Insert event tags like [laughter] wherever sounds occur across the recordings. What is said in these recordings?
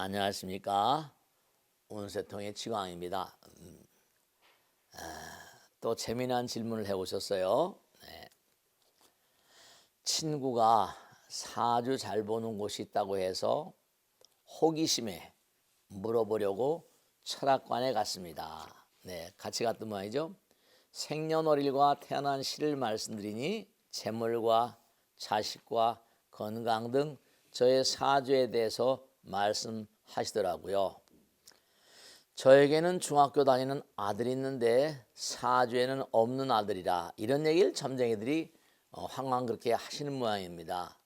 안녕하십니까 온세통의 지광입니다. 음, 아, 또 재미난 질문을 해오셨어요. 네. 친구가 사주 잘 보는 곳이 있다고 해서 호기심에 물어보려고 철학관에 갔습니다. 네, 같이 갔던 모양이죠. 생년월일과 태어난 시를 말씀드리니 재물과 자식과 건강 등 저의 사주에 대해서 말씀하시더라고요. 저에게는 중학교 다니는 아들이 있는데 사주에는 없는 아들이라 이런 얘기를 점쟁이들이 어, 항상 그렇게 하시는 모양입니다.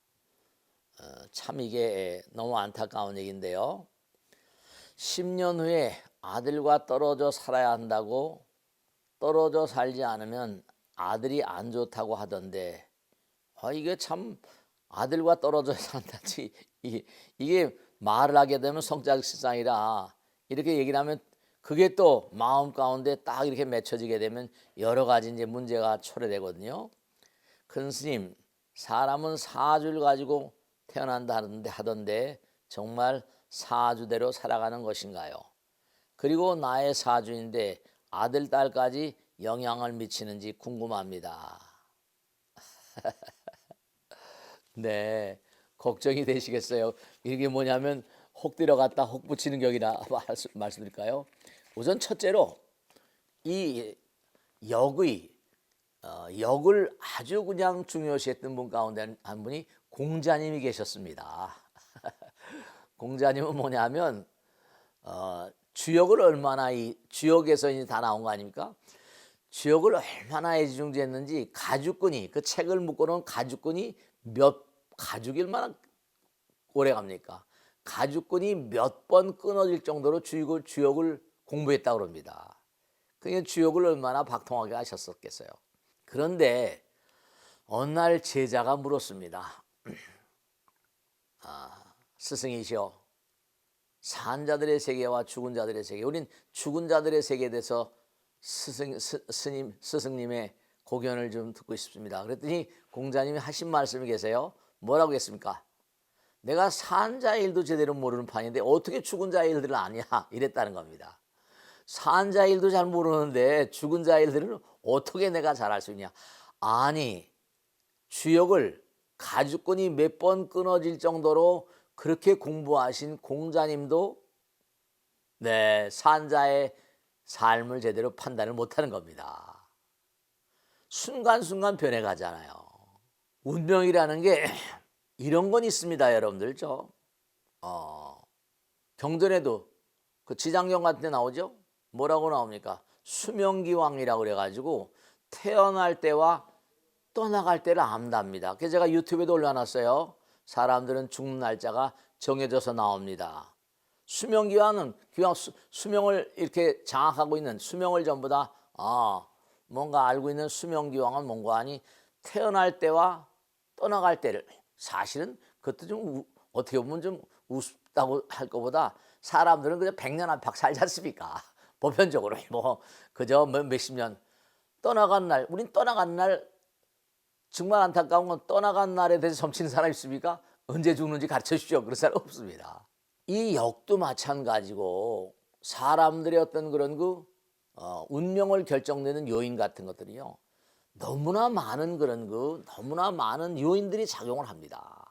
어, 참 이게 너무 안타까운 얘기인데요. 10년 후에 아들과 떨어져 살아야 한다고 떨어져 살지 않으면 아들이 안 좋다고 하던데 아 이게 참 아들과 떨어져 [laughs] 산다지 이- 이게 말을 하게 되면 성장실상이라 이렇게 얘기를 하면 그게 또 마음 가운데 딱 이렇게 맺혀지게 되면 여러 가지 이제 문제가 초래되거든요. 큰 스님 사람은 사주를 가지고 태어난다 하던데, 하던데 정말 사주대로 살아가는 것인가요? 그리고 나의 사주인데 아들 딸까지 영향을 미치는지 궁금합니다. [laughs] 네, 걱정이 되시겠어요. 이게 뭐냐면 혹 들어갔다 혹 붙이는 격이라 말씀, 말씀드릴까요? 우선 첫째로 이 역의 어, 역을 아주 그냥 중요시했던 분 가운데 한 분이 공자님이 계셨습니다. [laughs] 공자님은 뭐냐면 어, 주역을 얼마나 이 주역에서 이제 다 나온 거 아닙니까? 주역을 얼마나 애지중지했는지 가죽끈이 그 책을 묶어놓은 가죽끈이 몇 가죽이 얼마나 오래 갑니까? 가죽끈이 몇 번 끊어질 정도로 주역을 주역을 공부했다고 그럽니다. 그게 주역을 얼마나 박통하게 하셨었겠어요. 그런데 어느 날 제자가 물었습니다. [clears throat] 아, 스승이시여, 산 자들의 세계와 죽은 자들의 세계. 우린 죽은 자들의 세계에 대해서 스승 스, 스님 스승님의 고견을 좀 듣고 싶습니다. 그랬더니 공자님이 하신 말씀이 계세요. 뭐라고 했습니까? 내가 산 자의 일도 제대로 모르는 판인데 어떻게 죽은 자의 일들을 아냐 이랬다는 겁니다. 산 자의 일도 잘 모르는데 죽은 자의 일들은 어떻게 내가 잘 알 수 있냐? 아니 주역을 가죽끈이 몇 번 끊어질 정도로 그렇게 공부하신 공자님도 네 산자의 삶을 제대로 판단을 못하는 겁니다. 순간순간 변해가잖아요. 운명이라는 게 이런 건 있습니다, 여러분들. 저 어, 경전에도 그 지장경 같은 데 나오죠? 뭐라고 나옵니까? 수명기왕이라고 그래가지고 태어날 때와 떠나갈 때를 안답니다. 그래서 제가 유튜브에도 올려놨어요. 사람들은 죽는 날짜가 정해져서 나옵니다. 수명기왕은 기왕 수, 수명을 이렇게 장악하고 있는 수명을 전부 다 아, 뭔가 알고 있는 수명기왕은 뭔가 하니 태어날 때와 떠나갈 때를 사실은 그것도 좀 우- 어떻게 보면 좀 우습다고 할 것보다 사람들은 그냥 백년 안팎 살지 않습니까? [laughs] 보편적으로 뭐 그저 몇- 몇십 년 떠나간 날 우린 떠나간 날 정말 안타까운 건 떠나간 날에 대해서 점치는 사람 있습니까? 언제 죽는지 가르쳐 주십시오. 그런 사람 없습니다. 이 역도 마찬가지고 사람들의 어떤 그런 그 어, 운명을 결정내는 요인 같은 것들이요. 너무나 많은 그런 그 너무나 많은 요인들이 작용을 합니다.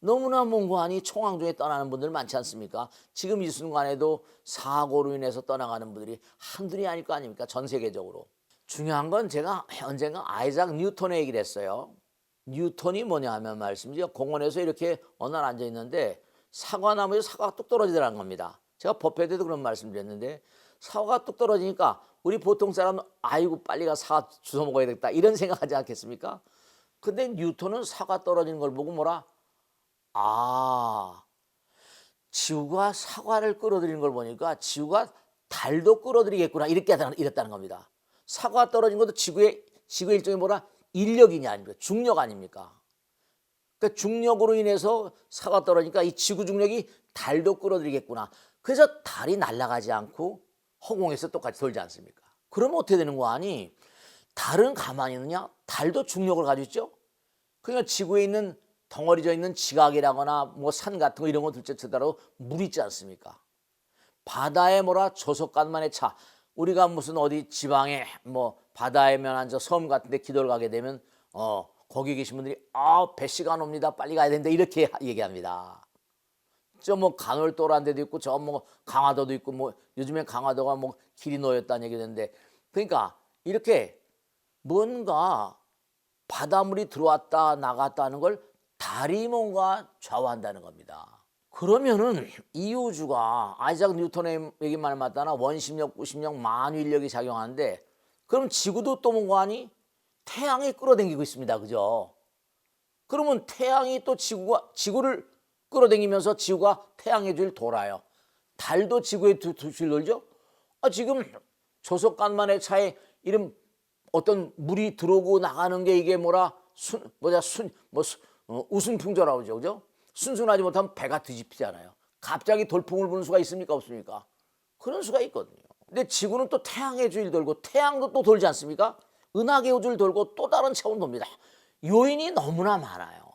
너무나 몽고하니 총황 중에 떠나는 분들 많지 않습니까? 지금 이 순간에도 사고로 인해서 떠나가는 분들이 한둘이 아닐 거 아닙니까? 전 세계적으로. 중요한 건 제가 언젠가 아이작 뉴턴의 얘기를 했어요. 뉴턴이 뭐냐 하면 말씀이죠. 공원에서 이렇게 어느 날 앉아 있는데 사과나무에 사과가 뚝 떨어지더라는 겁니다. 제가 법회 때도 그런 말씀 드렸는데 사과가 뚝 떨어지니까 우리 보통 사람은 아이고 빨리 가 사과 주워 먹어야 되겠다 이런 생각하지 않겠습니까? 근데 뉴턴은 사과 떨어지는 걸 보고 뭐라 아 지구가 사과를 끌어들이는 걸 보니까 지구가 달도 끌어들이겠구나 이렇게 이랬다는 겁니다. 사과 떨어진 것도 지구의 지구의 일종의 뭐라 인력이냐 아닙니까? 중력 아닙니까? 그 중력으로 인해서 사과 떨어지니까 이 지구 중력이 달도 끌어들이겠구나. 그래서 달이 날아가지 않고 허공에서 똑같이 돌지 않습니까? 그러면 어떻게 되는 거 아니? 달은 가만히 있느냐? 달도 중력을 가지고 있죠. 그러니까 지구에 있는 덩어리져 있는 지각이라거나 뭐 산 같은 거 이런 거 둘째 치더라도 물 있지 않습니까? 바다에 뭐라 조석간만의 차. 우리가 무슨 어디 지방에 뭐 바다에 면한 저 섬 같은 데 기도를 가게 되면 어 거기 계신 분들이 아 배시가 안 옵니다. 빨리 가야 된다. 이렇게 하- 얘기합니다. 저뭐 간월도란 데도 있고 저 뭐 강화도도 있고 뭐 요즘에 강화도가 뭐 길이 놓였다는 얘기 되는데 그러니까 이렇게 뭔가 바닷물이 들어왔다 나갔다 하는 걸 달이 뭔가 좌우한다는 겁니다. 그러면은 이 우주가 아이작 뉴턴의 얘기말 맞다나 원심력, 구심력, 만유인력이 작용하는데 그럼 지구도 또 뭔가 하니 태양이 끌어당기고 있습니다. 그죠? 그러면 태양이 또 지구가 지구를 끌어당기면서 지구가 태양의 줄 돌아요. 달도 지구의 두, 두줄 돌죠? 아, 지금 조석간만의 차에 이런 어떤 물이 들어오고 나가는 게 이게 뭐라 순 뭐냐 순뭐 어, 웃음풍조라고 그러죠, 그죠? 순순하지 못하면 배가 뒤집히잖아요. 갑자기 돌풍을 부는 수가 있습니까, 없습니까? 그런 수가 있거든요. 근데 지구는 또 태양의 주일 돌고 태양도 또 돌지 않습니까? 은하계 줄 돌고 또 다른 차원 돕니다. 요인이 너무나 많아요.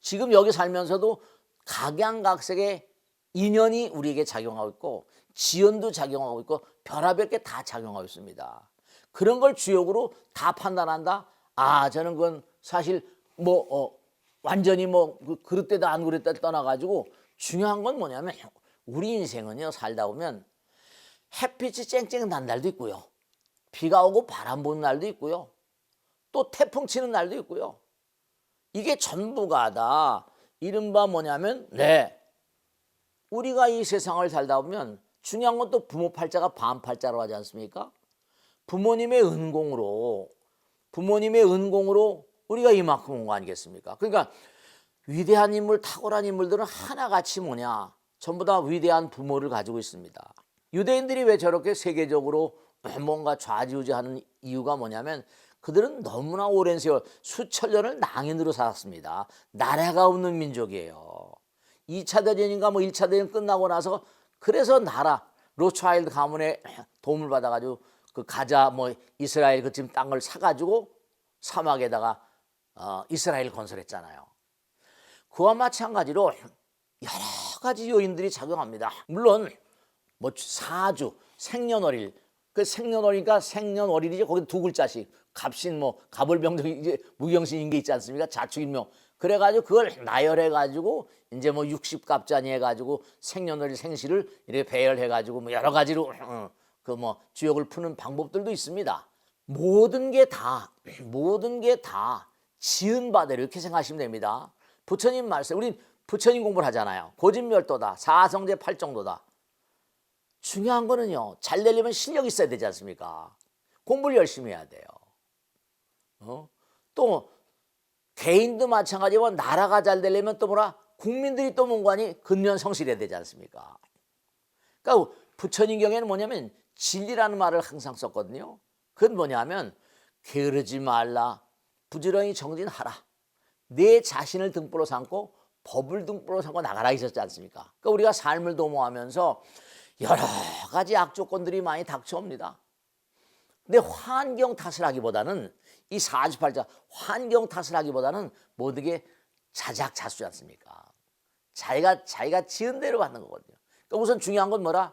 지금 여기 살면서도 각양각색의 인연이 우리에게 작용하고 있고 지연도 작용하고 있고 별하별 게 다 작용하고 있습니다. 그런 걸 주역으로 다 판단한다. 아 저는 그건 사실 뭐 어, 완전히 뭐 그- 그릇되다 안 그릇다 떠나가지고 중요한 건 뭐냐면 우리 인생은요 살다 보면 햇빛이 쨍쨍 난 날도 있고요. 비가 오고 바람 부는 날도 있고요. 또 태풍 치는 날도 있고요. 이게 전부가 다 이른바 뭐냐면 네 우리가 이 세상을 살다 보면 중요한 건 또 부모 팔자가 반팔자로 하지 않습니까? 부모님의 은공으로 부모님의 은공으로 우리가 이만큼 온 거 아니겠습니까? 그러니까 위대한 인물, 탁월한 인물들은 하나같이 뭐냐? 전부 다 위대한 부모를 가지고 있습니다. 유대인들이 왜 저렇게 세계적으로 뭔가 좌지우지하는 이유가 뭐냐면 그들은 너무나 오랜 세월 수천 년을 낭인으로 살았습니다. 나라가 없는 민족이에요. 2차 대전인가 뭐 1차 대전 끝나고 나서 그래서 나라 로차일드 가문의 도움을 받아가지고 그 가자 뭐 이스라엘 그 지금 땅을 사가지고 사막에다가 어, 이스라엘 건설했잖아요. 그와 마찬가지로 여러 가지 요인들이 작용합니다. 물론 뭐 사주, 생년월일, 그 생년월일이니까 생년월일이지 거기 두 글자씩 갑신 뭐 갑을병정 이제 무경신인 게 있지 않습니까? 자축인명. 그래가지고 그걸 나열해가지고 이제 뭐 60갑자니 해가지고 생년월일 생시를 이렇게 배열해가지고 뭐 여러 가지로 그 뭐 주역을 푸는 방법들도 있습니다. 모든 게 다 [clears throat] 모든 게 다 지은 바대로 이렇게 생각하시면 됩니다. 부처님 말씀, 우린 부처님 공부를 하잖아요. 고진멸도다, 사성제 팔정도다. 중요한 거는요. 잘 되려면 실력이 있어야 되지 않습니까? 공부를 열심히 해야 돼요. 어? 또 개인도 마찬가지고 나라가 잘 되려면 또 뭐라 국민들이 또 뭔가니 근면 성실해야 되지 않습니까? 그러니까 부처님 경에는 뭐냐면 진리라는 말을 항상 썼거든요. 그건 뭐냐면 게으르지 말라, 부지런히 정진하라. 내 자신을 등불로 삼고 법을 등불로 삼고 나가라 있었지 않습니까? 그러니까 우리가 삶을 도모하면서 여러 가지 악조건들이 많이 닥쳐옵니다. 근데 환경 탓을 하기보다는 이 48자 환경 탓을 하기보다는 모든 게 자작자수지 않습니까? 자기가 자기가 지은 대로 받는 거거든요. 그러니까 우선 중요한 건 뭐라?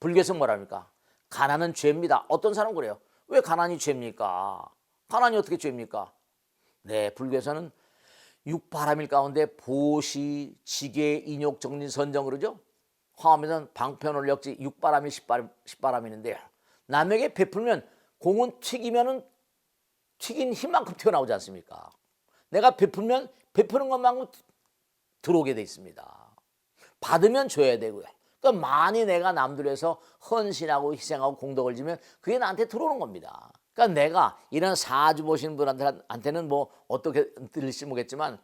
불교에서 뭐랍니까? 가난은 죄입니다. 어떤 사람 은 그래요? 왜 가난이 죄입니까? 가난이 어떻게 죄입니까? 네, 불교에서는 육바람일 가운데 보시, 지계, 인욕, 정진, 선정 그러죠? 화엄에서는 방편올력지 육바람이 십바람, 십바람이는데 남에게 베풀면 공은 튀기면은 튀긴 힘만큼 튀어나오지 않습니까? 내가 베풀면 베푸는 것만큼 들어오게 돼 있습니다. 받으면 줘야 되고요. 그러니까 많이 내가 남들에서 헌신하고 희생하고 공덕을 지면 그게 나한테 들어오는 겁니다. 그러니까 내가 이런 사주 보시는 분한테는 뭐 어떻게 들릴지 모르겠지만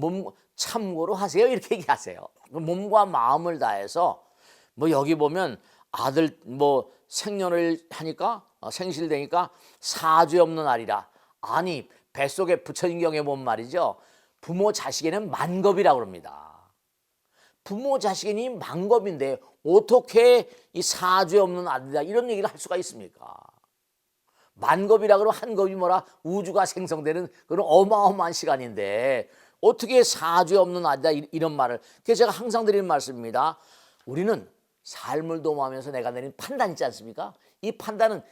몸 참고로 하세요 이렇게 [laughs] 얘기하세요. 그 몸과 마음을 다해서 뭐 여기 보면 아들 뭐 생년을 하니까 어, 생실되니까 사죄 없는 날이라 아니 뱃속에 부처님 경에 본 말이죠. 부모 자식에는 만겁이라고 그럽니다. 부모 자식이 만겁인데 어떻게 이 사죄 없는 아들이다 이런 얘기를 할 수가 있습니까? 만겁이라 그러면 한 겁이 뭐라 우주가 생성되는 그런 어마어마한 시간인데 어떻게 사죄 없는 아니다 이- 이런 말을. 그래서 제가 항상 드리는 말씀입니다. 우리는 삶을 도모하면서 내가 내린 판단 있지 않습니까? 이 판단은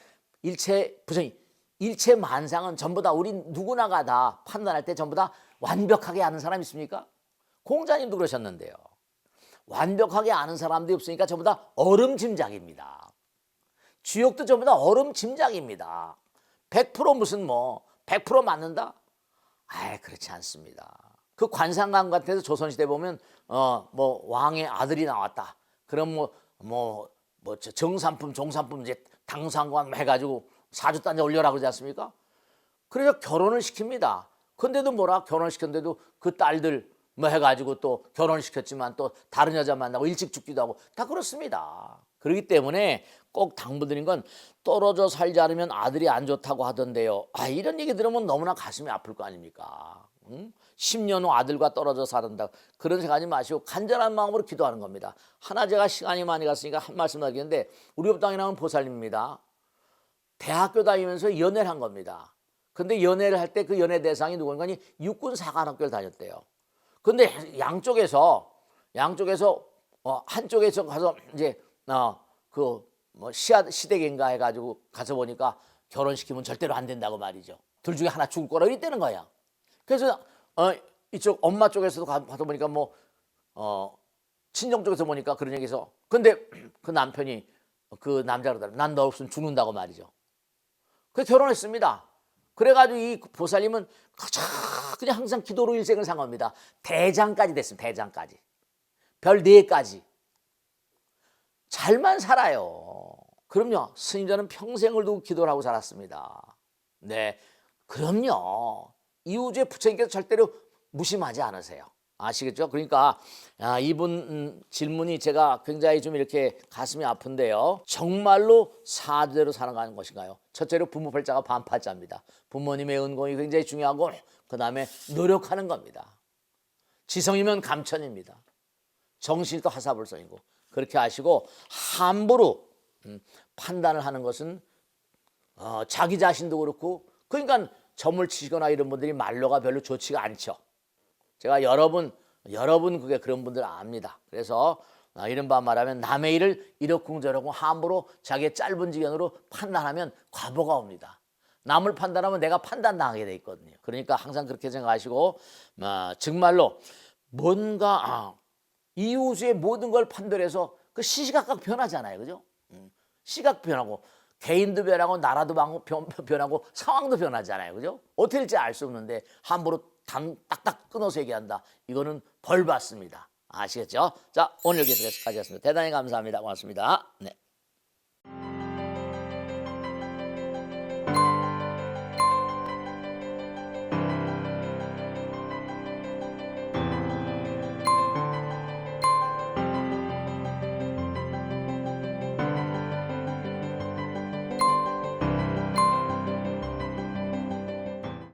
일체 부정이 일체 만상은 전부 다 우리 누구나가 다 판단할 때 전부 다 완벽하게 아는 사람 있습니까? 공자님도 그러셨는데요. 완벽하게 아는 사람들이 없으니까 전부 다 얼음 짐작입니다. 주역도 전부 다 얼음 짐작입니다. 100% 무슨 뭐 100% 맞는다? 아, 그렇지 않습니다. 그 관상감 같아서 조선시대 보면 어 뭐 왕의 아들이 나왔다. 그럼 뭐 뭐 뭐 정산품 종산품 이제 당상관 해가지고 사주단에 올려라 그러지 않습니까? 그래서 결혼을 시킵니다. 근데도 뭐라 결혼 시켰는데도 그 딸들 뭐 해가지고 또 결혼 시켰지만 또 다른 여자 만나고 일찍 죽기도 하고 다 그렇습니다. 그렇기 때문에 꼭 당부드린 건 떨어져 살지 않으면 아들이 안 좋다고 하던데요. 아 이런 얘기 들으면 너무나 가슴이 아플 거 아닙니까? 응? 10년 후 아들과 떨어져 살한다. 그런 생각하지 마시고 간절한 마음으로 기도하는 겁니다. 하나 제가 시간이 많이 갔으니까 한 말씀 하겠는데 우리 법당에 나온 보살님입니다. 대학교 다니면서 연애를 한 겁니다. 근데 연애를 할 때 그 연애 대상이 누군가니 육군 사관학교를 다녔대요. 근데 양쪽에서 양쪽에서 어, 한쪽에서 가서 이제 어 그뭐 시댁인가 해가지고 가서 보니까 결혼시키면 절대로 안 된다고 말이죠. 둘 중에 하나 죽을 거라고 이랬다는 거야. 그래서 어 이쪽 엄마 쪽에서도 가- 가서 보니까 뭐 어 친정 쪽에서 보니까 그런 얘기해서 근데 [clears throat] 그 남편이 그 그러더라. 난 너 없으면 죽는다고 말이죠. 그 결혼했습니다. 그래가지고 이 보살님은 그저 그냥 항상 기도로 일생을 상합니다. 대장까지 됐습니다. 대장까지. 별 네 가지. 잘만 살아요. 그럼요. 스님들은 평생을 두고 기도를 하고 살았습니다. 네. 그럼요. 이우주의 부처님께서 절대로 무심하지 않으세요. 아시겠죠? 그러니까 아, 이분 음, 질문이 제가 굉장히 좀 이렇게 가슴이 아픈데요. 정말로 사대로 살아가는 것인가요? 첫째로 부모 팔자가 반팔자입니다. 부모님의 은공이 굉장히 중요하고 그 다음에 노력하는 겁니다. 지성이면 감천입니다. 정신도 하사불성이고 그렇게 하시고 함부로 음, 판단을 하는 것은 어, 자기 자신도 그렇고 그러니까 점을 치시거나 이런 분들이 말로가 별로 좋지가 않죠. 제가 여러분 여러분 그게 그런 분들 압니다. 그래서 어, 이른바 말하면 남의 일을 저렇고 함부로 자기의 짧은 지견으로 판단하면 과보가 옵니다. 남을 판단하면 내가 판단당하게 돼 있거든요. 그러니까 항상 그렇게 생각하시고 어, 정말로 뭔가 아, 이웃의 모든 걸 판별해서 그 시시각각 변하잖아요. 그죠? 음, 시각 변하고 개인도 변하고 나라도 변하고 상황도 변하잖아요. 그죠? 어떻게 될지 알 수 없는데 함부로 단, 딱딱 끊어서 얘기한다. 이거는 벌 받습니다. 아시겠죠? 자, 오늘 여기까지였습니다. 대단히 감사합니다. 고맙습니다. 네.